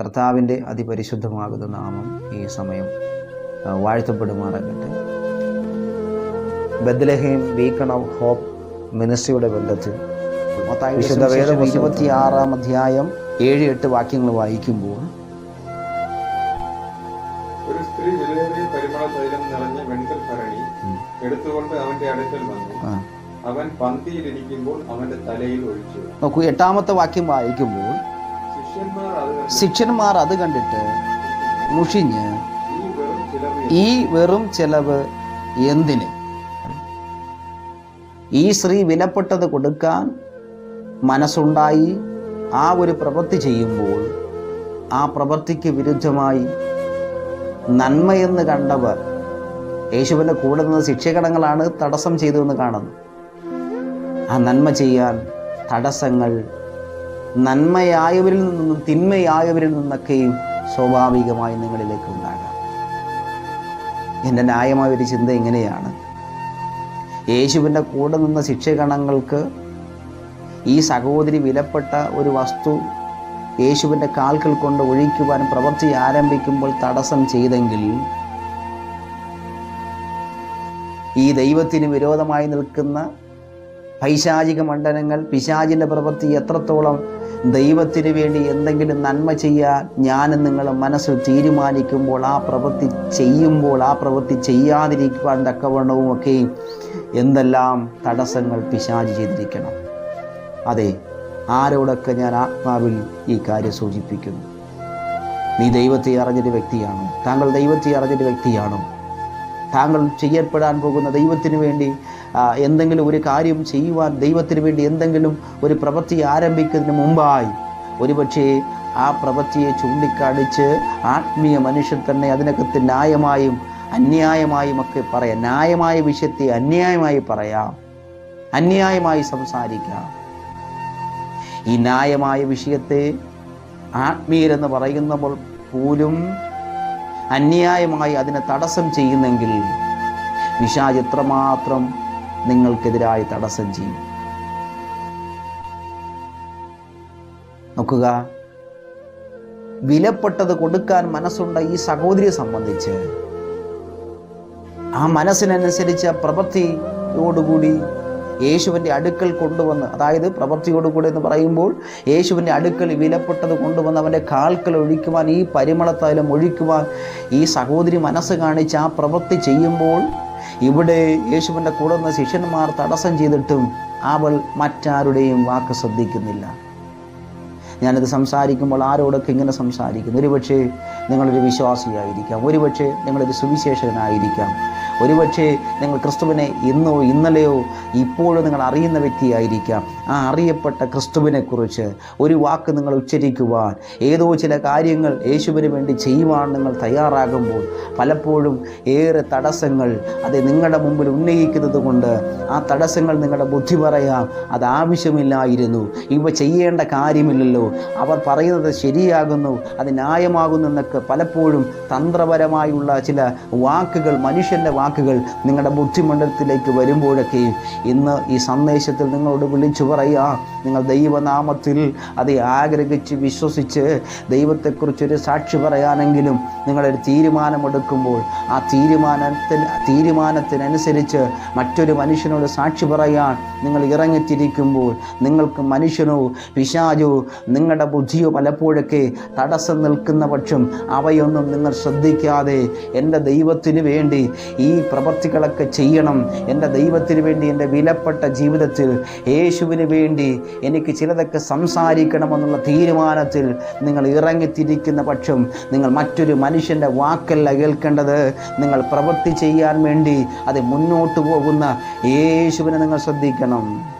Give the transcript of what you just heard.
കർത്താവിന്റെ അതിപരിശുദ്ധമാകുന്ന നാമം ഈ സമയം വാഴ്ത്തപ്പെടുമാറാകട്ടെ. ബദ്ലഹീം ബീക്കൺ ഓഫ് ഹോപ്പ് മിനിസ്ട്രിയുടെ ബന്ധത്തിൽ വിശുദ്ധ വേദം ഇരുപത്തിയാറാം അധ്യായം ഏഴ് എട്ട് വാക്യങ്ങൾ വായിക്കുമ്പോൾ ഒരു സ്ത്രീ വിലയേറിയ പരിമള തൈലം നിറഞ്ഞ വെൺകൽ ഭരണി എടുത്തുകൊണ്ട് അവന്റെ അടുക്കൽ വന്നു. അവൻ പന്തിയിലിരിക്കുമ്പോൾ അവന്റെ തലയിൽ ഒഴിച്ചു. നോക്കൂ എട്ടാമത്തെ വാക്യം വായിക്കുമ്പോൾ ശിഷ്യന്മാർ അത് കണ്ടിട്ട് മുഷിഞ്ഞ് ഈ വെറും ചിലവ് ഈ വെറും ചെലവ് എന്തിന്? ഈ സ്ത്രീ വിലപ്പെട്ടത് കൊടുക്കാൻ മനസ്സുണ്ടായി. ആ ഒരു പ്രവൃത്തി ചെയ്യുമ്പോൾ ആ പ്രവൃത്തിക്ക് വിരുദ്ധമായി നന്മയെന്ന് കണ്ടവർ യേശുവിന്റെ കൂടെ നിന്ന് ശിക്ഷകടങ്ങളാണ് തടസ്സം ചെയ്തതെന്ന് കാണുന്നു. ആ നന്മ ചെയ്യാൻ തടസ്സങ്ങൾ നന്മയായവരിൽ നിന്നും തിന്മയായവരിൽ നിന്നൊക്കെയും സ്വാഭാവികമായി നിങ്ങളിലേക്ക് ഉണ്ടാകാം. എന്റെ ന്യായമായ ഒരു ചിന്ത എങ്ങനെയാണ് യേശുവിന്റെ കൂടെ നിന്ന ശിക്ഷകണങ്ങൾക്ക് ഈ സഹോദരി വിലപ്പെട്ട ഒരു വസ്തു യേശുവിന്റെ കാൽക്കൽ കൊണ്ട് ഒഴിക്കുവാൻ പ്രവൃത്തി ആരംഭിക്കുമ്പോൾ തടസ്സം ചെയ്തെങ്കിൽ ഈ ദൈവത്തിന് വിരോധമായി നിൽക്കുന്ന പൈശാചിക മണ്ഡലങ്ങൾ പിശാചിന്റെ പ്രവൃത്തി എത്രത്തോളം ദൈവത്തിന് വേണ്ടി എന്തെങ്കിലും നന്മ ചെയ്യാൻ ഞാനും നിങ്ങൾ മനസ്സിൽ തീരുമാനിക്കുമ്പോൾ ആ പ്രവൃത്തി ചെയ്യുമ്പോൾ ആ പ്രവൃത്തി ചെയ്യാതിരിക്കുവാൻ തക്കവണ്ണവും ഒക്കെ എന്തെല്ലാം തടസ്സങ്ങൾ പിശാചി ചെയ്തിരിക്കണം. അതെ ആരോടൊക്കെ ഞാൻ ആത്മാവിൽ ഈ കാര്യം സൂചിപ്പിക്കുന്നു? നീ ദൈവത്തെ അറിഞ്ഞൊരു വ്യക്തിയാണോ. താങ്കൾ ദൈവത്തെ അറിഞ്ഞൊരു വ്യക്തിയാണോ. താങ്കൾ ചെയ്യപ്പെടാൻ പോകുന്ന ദൈവത്തിന് വേണ്ടി എന്തെങ്കിലും ഒരു കാര്യം ചെയ്യുവാൻ ദൈവത്തിന് വേണ്ടി എന്തെങ്കിലും ഒരു പ്രവൃത്തി ആരംഭിക്കുന്നതിന് മുമ്പായി ഒരുപക്ഷേ ആ പ്രവൃത്തിയെ ചൂണ്ടിക്കാണിച്ച് ആത്മീയ മനുഷ്യൻ തന്നെ അതിനകത്ത് ന്യായമായും അന്യായമായും ഒക്കെ പറയാം. ന്യായമായ വിഷയത്തെ അന്യായമായി പറയാം. അന്യായമായി സംസാരിക്കാം. ഈ ന്യായമായ വിഷയത്തെ ആത്മീയരെന്ന് പറയുന്നപ്പോൾ പോലും അന്യായമായി അതിനെ തടസ്സം ചെയ്യുന്നെങ്കിൽ വിശാജ് എത്രമാത്രം നിങ്ങൾക്കെതിരായി തടസ്സം ചെയ്യും. നോക്കുക. വിലപ്പെട്ടത് കൊടുക്കാൻ മനസ്സുണ്ട ഈ സഹോദരിയെ സംബന്ധിച്ച്. ആ മനസ്സിനനുസരിച്ച് പ്രവൃത്തിയോടുകൂടി യേശുവിന്റെ അടുക്കൽ കൊണ്ടുവന്ന് അതായത് പ്രവൃത്തിയോടുകൂടി എന്ന് പറയുമ്പോൾ യേശുവിന്റെ അടുക്കൽ വിലപ്പെട്ടത് കൊണ്ടുവന്ന് അവന്റെ കാൽക്കൽ ഒഴിക്കുവാൻ ഈ പരിമളത്തൈലം ഒഴിക്കുവാൻ ഈ സഹോദരി മനസ്സ് കാണിച്ച് ആ പ്രവൃത്തി ചെയ്യുമ്പോൾ ഇവിടെ യേശുവിന്റെ കൂടെ നിന്ന് ശിഷ്യന്മാർ തടസ്സം ചെയ്തിട്ടും അവൾ മറ്റാരുടെയും വാക്ക് ശ്രദ്ധിക്കുന്നില്ല. ഞാനിത് സംസാരിക്കുമ്പോൾ ആരോടൊക്കെ ഇങ്ങനെ സംസാരിക്കുന്നു? ഒരുപക്ഷേ നിങ്ങളൊരു വിശ്വാസിയായിരിക്കാം. ഒരുപക്ഷേ നിങ്ങളൊരു സുവിശേഷകനായിരിക്കാം. ഒരുപക്ഷേ നിങ്ങൾ ക്രിസ്തുവിനെ ഇന്നോ ഇന്നലെയോ ഇപ്പോഴോ നിങ്ങൾ അറിയുന്ന വ്യക്തിയായിരിക്കാം. ആ അറിയപ്പെട്ട ക്രിസ്തുവിനെക്കുറിച്ച് ഒരു വാക്ക് നിങ്ങൾ ഉച്ചരിക്കുവാൻ ഏതോ ചില കാര്യങ്ങൾ യേശുവിന് വേണ്ടി ചെയ്യുവാൻ നിങ്ങൾ തയ്യാറാകുമ്പോൾ പലപ്പോഴും ഏറെ തടസ്സങ്ങൾ അത് നിങ്ങളുടെ മുമ്പിൽ ഉന്നയിക്കുന്നത് കൊണ്ട് ആ തടസ്സങ്ങൾ നിങ്ങളുടെ ബുദ്ധി പറയാം. അത് ആവശ്യമില്ലായിരുന്നു. ഇവ ചെയ്യേണ്ട കാര്യമില്ലല്ലോ. അവർ പറയുന്നത് ശരിയാകുന്നു അത് ന്യായമാകുന്നു എന്നൊക്കെ പലപ്പോഴും തന്ത്രപരമായുള്ള ചില വാക്കുകൾ മനുഷ്യന്റെ വാക്കുകൾ നിങ്ങളുടെ ബുദ്ധിമണ്ഡലത്തിലേക്ക് വരുമ്പോഴൊക്കെയും ഇന്ന് ഈ സന്ദേശത്തിൽ നിങ്ങളോട് വിളിച്ചു പറയാ. നിങ്ങൾ ദൈവനാമത്തിൽ അത് ആഗ്രഹിച്ച് വിശ്വസിച്ച് ദൈവത്തെക്കുറിച്ചൊരു സാക്ഷി പറയാനെങ്കിലും നിങ്ങളൊരു തീരുമാനമെടുക്കുമ്പോൾ ആ തീരുമാനത്തിന് തീരുമാനത്തിനനുസരിച്ച് മറ്റൊരു മനുഷ്യനോട് സാക്ഷി പറയാൻ നിങ്ങൾ ഇറങ്ങിത്തിരിക്കുമ്പോൾ നിങ്ങൾക്ക് മനുഷ്യനോ പിശാചോ നിങ്ങളുടെ ബുദ്ധിയോ പലപ്പോഴൊക്കെ തടസ്സം നിൽക്കുന്ന പക്ഷം അവയൊന്നും നിങ്ങൾ ശ്രദ്ധിക്കാതെ എന്റെ ദൈവത്തിന് വേണ്ടി ഈ പ്രവൃത്തികളൊക്കെ ചെയ്യണം. എന്റെ ദൈവത്തിന് വേണ്ടി എന്റെ വിലപ്പെട്ട ജീവിതത്തിൽ യേശുവിന് വേണ്ടി എനിക്ക് ചിലതൊക്കെ സംസാരിക്കണമെന്നുള്ള തീരുമാനത്തിൽ നിങ്ങൾ ഇറങ്ങിത്തിരിക്കുന്ന പക്ഷം നിങ്ങൾ മറ്റൊരു മനുഷ്യന്റെ വാക്കല്ല കേൾക്കേണ്ടത്. നിങ്ങൾ പ്രവൃത്തി ചെയ്യാൻ വേണ്ടി അത് മുന്നോട്ട് പോകുന്ന യേശുവിനെ നിങ്ങൾ ശ്രദ്ധിക്കണം.